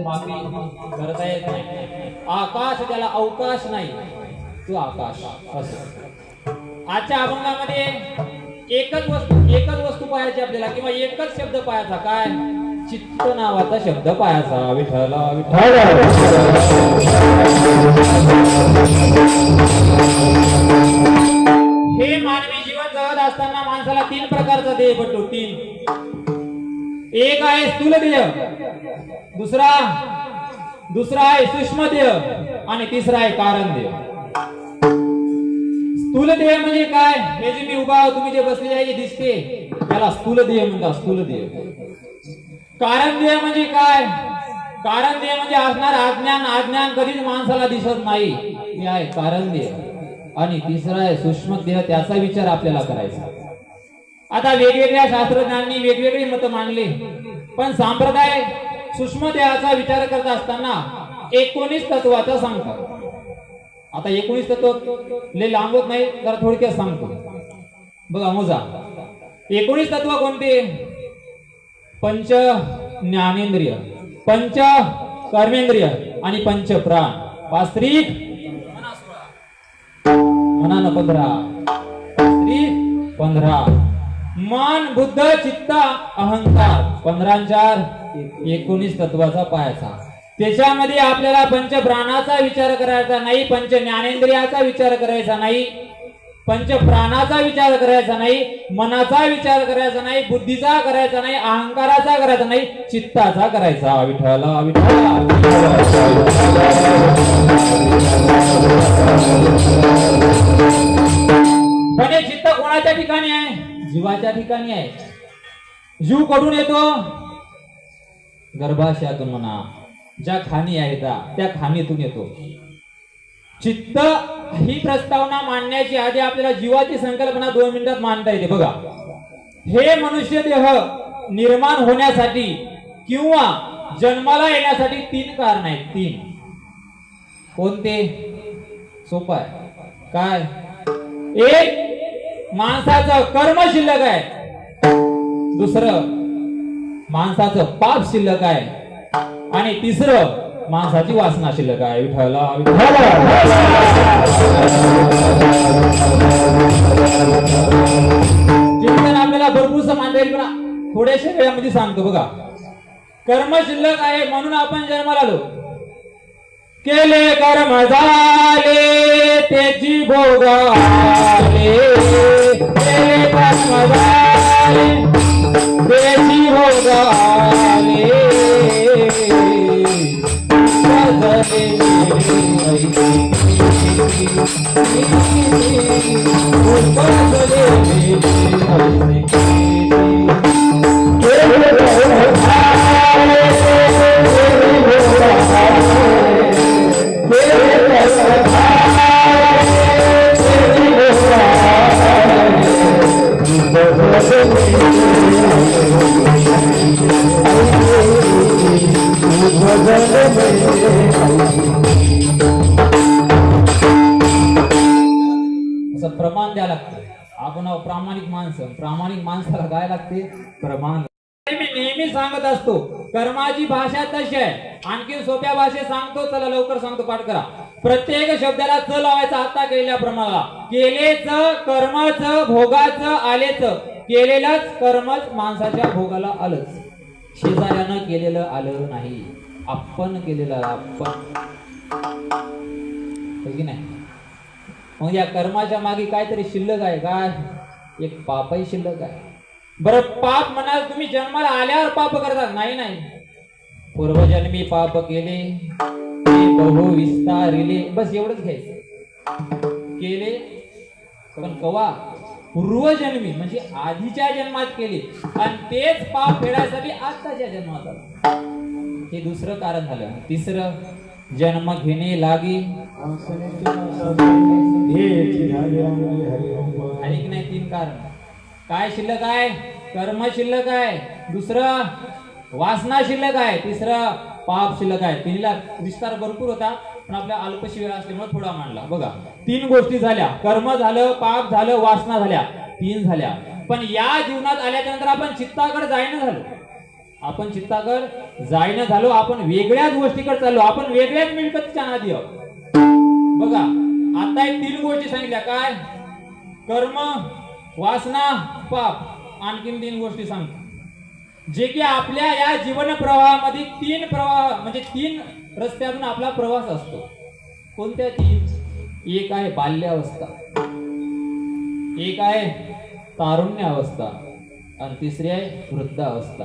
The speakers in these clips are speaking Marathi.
माफी करता येत नाही आकाश त्याला अवकाश नाही तू आकाश आजच्या अभंगामध्ये एकच वस्तू एकच वस्तू पाहायची आपल्याला किंवा एकच शब्द पाहायचा. काय? चित्त नावाचा शब्द पाहायचा. विठ्ठला विठ्ठल. हे मानवी जीवन जगत असताना माणसाला तीन प्रकारचा देह पडतो. तीन. एक आहे स्थूल देह दुसरा दुसरा आहे सूक्ष्म देह आणि तिसरा आहे कारण देह स्थूल देह म्हणजे काय? हे जे मी उभा तुम्ही जे बसलेले आहे जे दिसते. त्याला स्थूल देह म्हणतात स्थूल देह कारण देह म्हणजे काय? कारण देह म्हणजे असणार अज्ञान. अज्ञान कधीच माणसाला दिसत नाही. हे आहे कारण देह आणि तिसरा आहे सूक्ष्म देह त्याचा विचार आपल्याला करायचा. आता वेगवेगळ्या शास्त्रज्ञांनी वेगवेगळी मतं मांडली. पण सांप्रदाय सूक्ष्म देहाचा विचार करत असताना एकोणीस तत्वाचा सांगतात. आता एकोणीस तत्व ले लांबत नाही जरा थोडक्यात सांगतो. बघा मोजा. एकोणीस तत्व कोणते? पंच ज्ञानेंद्रिय पंच कर्मेंद्रिय आणि पंच प्राण. पास्त्रिक मनानं पंधरा. पंधरा. मन बुद्ध चित्त अहंकार. पंधरा चार एकोणीस तत्वाचा पायाचा. त्याच्यामध्ये आपल्याला पंच प्राणाचा विचार करायचा नाही पंच ज्ञानेंद्रियाचा विचार करायचा नाही पंच प्राणाचा विचार करायचा नाही मनाचा विचार करायचा नाही बुद्धीचा करायचा नाही अहंकाराचा करायचा नाही चित्ताचा करायचा. विठ्ठल विठ्ठल. पण हे चित्त कोणाच्या ठिकाणी आहे? जीवाच्या ठिकाणी आहे. जीवकडून येतो. गर्भाशयातून म्हणा ज्या खाणी आहेत त्या खाणीतून येतो. चित्त ही प्रस्तावना मांडण्याची आधी आपल्याला जीवाची संकल्पना दोन मिनिटात मांडता येते. बघा. हे मनुष्य देह निर्माण होण्यासाठी किंवा जन्माला येण्यासाठी तीन कारण आहेत. तीन. कोणते? सोपं आहे. काय? एक माणसाचं कर्म शिल्लक आहे. दुसरं माणसाचं पाप शिल्लक आहे. आणि तिसरं माणसाची वासना शिल्लक आहे. विठ्ठला चिंतन आपल्याला भरपूर मानता येईल पण थोड्याशा वेळामध्ये सांगतो बघा. कर्म शिल्लक आहे म्हणून आपण जन्माला आलो. केले कर्म झाले त्याची भोग आले केले प्रमाण द्या लागतं. आपण प्रामाणिक माणसं. प्रामाणिक माणसाला काय लागते प्रमाण. मी नेहमी सांगत असतो कर्माची भाषा तशी आहे. आणखी सोप्या भाषेत सांगतो चला लवकर सांगतो पाठ करा. प्रत्येक शब्दाला च लावायचा आता केलेल्या प्रमाणाला केलेच कर्माच भोगाच आलेच. केलेलंच कर्मच माणसाच्या भोगाला आलंच. शेजाऱ्यानं केलेलं आलं नाही. आपण केलेलं आपण. हो की नाही? मग या कर्माच्या मागे काहीतरी शिल्लक आहे काय एक पापही शिल्लक आहे. बरं पाप म्हणाल तुम्ही जन्माला आल्यावर पाप करता. नाही नाही. पूर्वजन्मी पाप केले बहु विस्तारिले. बस एवढंच घ्यायचं. केले पण कवा? पूर्वजन्मी म्हणजे आधीच्या जन्मात केले. आणि तेच पाप फेडायसाठी आत्ताच्या जन्मात आलं. हे दुसरं कारण झालं. तिसरं जन्म घेणे लागी. आणि नाही तीन कारण. काय शिल्लक आहे? कर्म शिल्लक आहे. दुसरं वासना शिल्लक आहे. तिसरं पाप शिल्लक आहे. तिला विस्तार भरपूर होता. पण आपल्या अल्पशी असल्यामुळे थोडा मांडला. बघा तीन गोष्टी झाल्या. कर्म झालं पाप झालं वासना झाल्या. तीन झाल्या. पण या जीवनात आल्याच्यानंतर आपण चित्ताकडे जायना झालो. आपण चित्ताकर जायनं झालो. आपण वेगळ्याच गोष्टीकडे चाललो. आपण वेगळ्याच मिळकतच्या नादी आहोत. बघा आता एक तीन गोष्टी सांगितल्या. काय? कर्म वासना पाप. आणखीन तीन गोष्टी सांगतो. जे की आपल्या या जीवन प्रवाहामध्ये तीन प्रवाह म्हणजे तीन रस्त्यातून आपला प्रवास असतो. कोणत्या तीन एक आहे बाल्यावस्था. एक आहे तारुण्य अवस्था आणि तिसरी आहे वृद्धावस्था.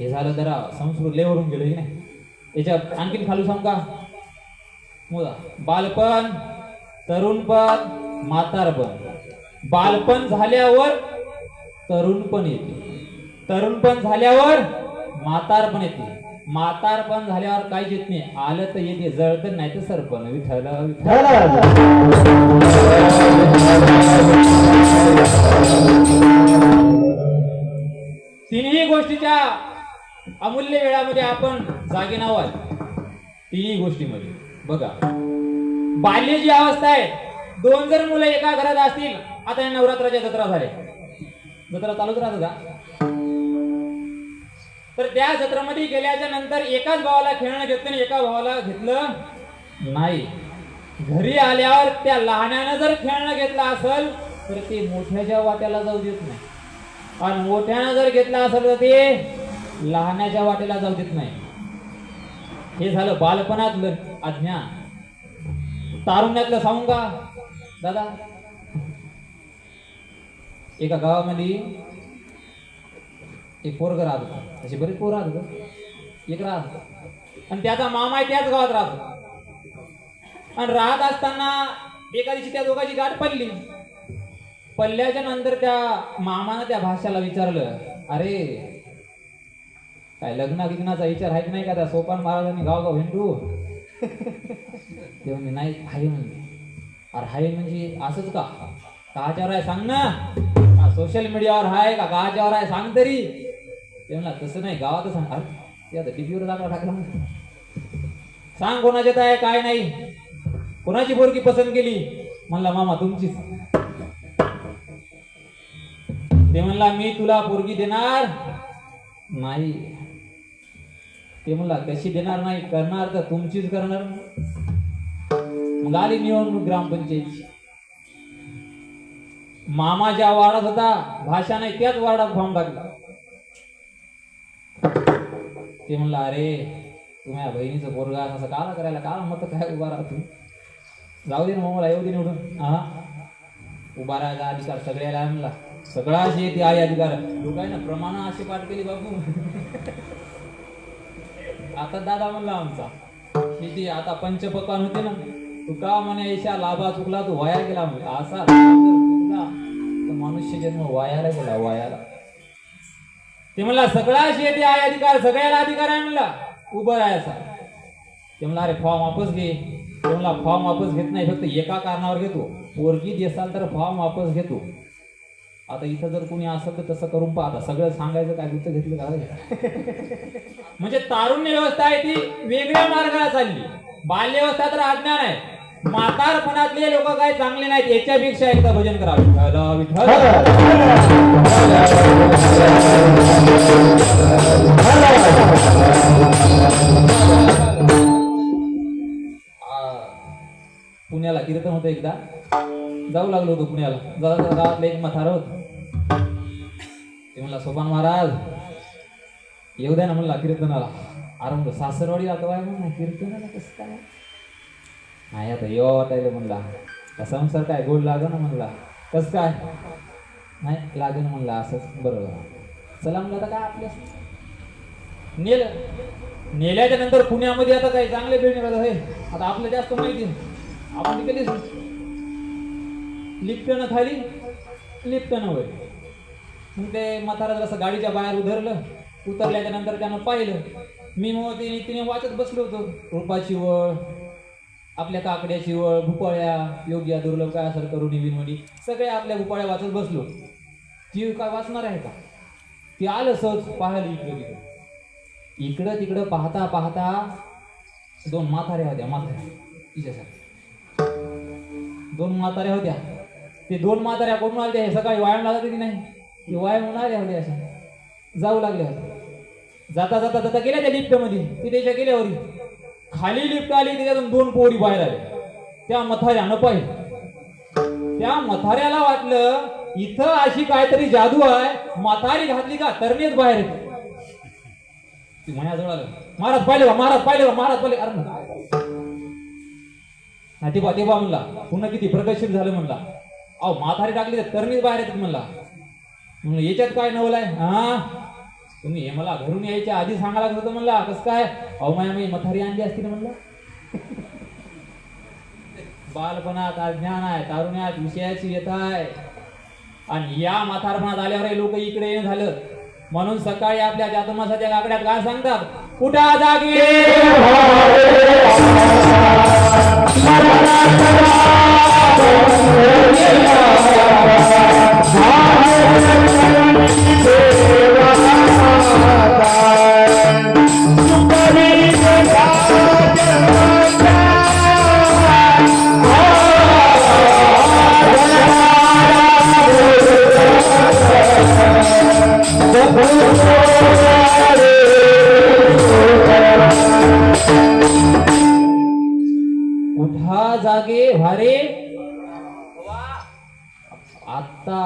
हे झालं जरा संस्कृत लेवरून गेलं की नाही? याच्यात आणखीन खालू सांग का? मुला बालपण तरुणपण म्हातारपण बालपण झाल्यावर तरुणपण येते. तरुणपण झाल्यावर म्हातारपण येते. म्हातारपण झाल्यावर काहीच येत नाही. आलं तर येते जळतं नाही तर सरपण. विठ्ठल विठ्ठल. तिन्ही गोष्टीच्या अमूल्य वेळामध्ये आपण जागे नाव आहे तिन्ही गोष्टीमध्ये. बघा. बाल्य जी अवस्था आहे दोन जर मुलं एका घरात असतील आता या नवरात्राच्या जत्रा झाल्या. जत्रा चालूच राहत का? तर त्या जत्रेमध्ये गेल्याच्यानंतर एकाच भावाला खेळणं घेतलं आणि एका भावाला घेतलं नाही. घरी आल्यावर त्या लहान्यानं जर खेळणं घेतलं असेल तर ते मोठ्याच्या वाट्याला जाऊ देत नाही. आणि मोठ्यानं जर घेतलं असेल तर ते लहानाच्या वाटेला जाऊ देत नाही. हे झालं बालपणातलं अज्ञान. तारुण्यातलं सांगू का? दादा. एका गावामध्ये एक पोरग राहत होतं. असे बरेच पोर राहत होत. एक राहत होतं. आणि त्याचा मामा आहे त्याच गावात राहतो आणि राहत असताना एका दिवशी त्या दोघांची गाठ पडली. पडल्याच्या नंतर त्या मामानं त्या भाषाला विचारलं अरे काय लग्ना गिग्नाचा विचार आहे की नाही का त्या सोपान महाराजांनी गाव गाव हिंडू ते म्हणजे नाही आहे म्हणजे अरे हाय म्हणजे असंच का? काच्यावर आहे सांग ना. सोशल मीडियावर आहे का काच्यावर आहे सांग तरी. ते म्हणला तसं नाही गावातच सांग ते आता टीव्हीवर जाणार टाकला सांग कोणाच्यात आहे काय नाही. कोणाची पोरगी पसंत केली? म्हणला मामा तुमचीच. ते म्हणला मी तुला पोरगी देणार नाही. ते म्हणला कशी देणार नाही करणार तर तुमचीच करणार. मग आली निवडणूक ग्रामपंचायतची. मामा ज्या वार्डात होता भाषा नाही त्याच वार्डात फॉर्म टाकला. ते म्हणलं अरे तुम्ही बहिणीचं पोरगा असं काला करायला काला मत काय उभा राहतो जाऊ दे ना मग मला येऊ दे निवडून. हा. उभा राहायचा अधिकार सगळ्याला. म्हणला सगळा अशी येते आई अधिकार. तू काय ना प्रमाण अशी पाठ केली बाबू. आता दादा म्हणला आमचा किती आता पंचपक्वान होते ना तू का म्हणे ऐशा लाभा चुकला तू वाया गेला म्हणे. असा मनुष्य जन्म वायाला गेला वायाला. ते म्हणला सगळा शेती आहे अधिकार सगळ्याला अधिकार आहे म्हणला. उभं राहायचा ते म्हणला अरे फॉर्म वापस घे. ते म्हणला फॉर्म वापस घेत नाही फक्त एका कारणावर घेतो. पोरगी देसाल तर फॉर्म वापस घेतो. आता इथं जर कोणी असं तर तसं करून पाहता सगळं सांगायचं काय गुप्त घेतलं का? म्हणजे तारुण्य व्यवस्था आहे ती वेगळ्या मार्गाला चालली. बाल्यवस्था तर अज्ञान आहे. म्हातारपणातले लोक काय चांगले नाहीत याच्यापेक्षा एकदा भजन करावं. विठ्ठल! जाऊ लागलो होतो पुण्याला. जरा जरा गावातलं एक म्हातारा होत. ते म्हणला सोपान महाराज येऊ द्या ना म्हणला कीर्तनाला. अरे म्हणलं सासरवाडी जातो आहे म्हणा कीर्तनाला कसं काय? नाही आता येवा वाटायला म्हणला. का संसार काय गोड लागं ना म्हणला. कसं काय? नाही लागेल म्हणला असंच बरोबर चला म्हणलं आता काय आपल्या नेलं. नेल्याच्या नंतर पुण्यामध्ये आता काही चांगले बिल्डिंग आहे आता आपलं जास्त माहिती आपण तिकडे लिपटणं खाली लिपटणं होय मग ते म्हातारा जरासं गाडीच्या बाहेर उधरलं उतरल्याच्या नंतर त्यानं पाहिलं. मी मग ते तिने वाचत बसलो होतो. रुपाची वळ आपल्या काकड्याची वळ भुपाळ्या योग्या दुर्लभ काय असेल करुणी विनवणी सगळ्या आपल्या भुपाळ्या वाचत बसलो. ती काय वाचणार आहे का? ती आलं सहज पाहायला इकडं तिकडं. इकडं तिकडं पाहता पाहता दोन म्हाताऱ्या होत्या म्हाताऱ्या तिच्यासाठी दोन म्हाताऱ्या होत्या. ते दोन म्हाताऱ्या करून आल्या हे सकाळी वाया लागत की नाही? ते वाया म्हणून आल्या होत्या अशा. जाऊ लागल्या होत्या जाता जाता जाता गेल्या त्या लिफ्टमध्ये ती त्याच्या गेल्यावर. खाली लिफ्ट आली त्याच्यातून दोन पोरी बाहेर आल्या त्या मथाऱ्यानं पाहिजे त्या मथाऱ्याला वाटलं इथं अशी काहीतरी जादू आहे म्हातारी घातली का तरनेच बाहेर येते. ती माझ्याजवळ आलं. महाराज पाहिले बा महाराज पाहिले बा महाराज पाहिले. अरे म्हणलं, ते बा ते बा म्हणला. पुन्हा किती प्रगतशील झालं म्हणला. अहो माथारी टाकली तर तरणीच बाहेर येतात म्हणला. म्हणलं याच्यात काय नवलाय हा? तुम्ही हे मला घरून यायच्या आधी सांगायला लागत होतं म्हणला. कसं काय? अहो माया मी मथारी आणली असती ना म्हणलं. बालपणात अज्ञान आहे तारुण्यात विषयाची येत आहे. आणि या माथारपणात आल्यावर लोक इकडे येणं झालं. म्हणून सकाळी आपल्या जातमासाच्या काकड्यात काय सांगतात? कुठा जागे? Amen. आता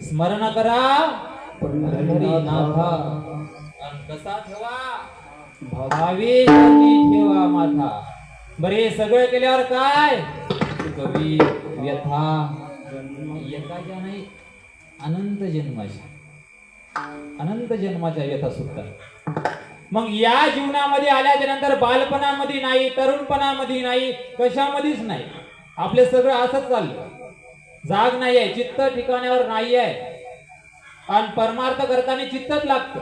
स्मरण करा. पंढरी नाथा कसा ठेवा? भावे ठेवा माथा. बरे सगळं केल्यावर काय? कवी व्यथा. एकाच्या नाही अनंत जन्माच्या. अनंत जन्माच्या व्यथा सुटतात मग या जीवनामध्ये आल्याच्यानंतर बालपणामध्ये नाही तरुणपणामध्ये नाही कशामध्येच नाही. आपले सगळं असंच चाललं. जाग नाही आहे चित्त ठिकाण्यावर नाही आहे आणि परमार्थ करताना चित्तच लागतं.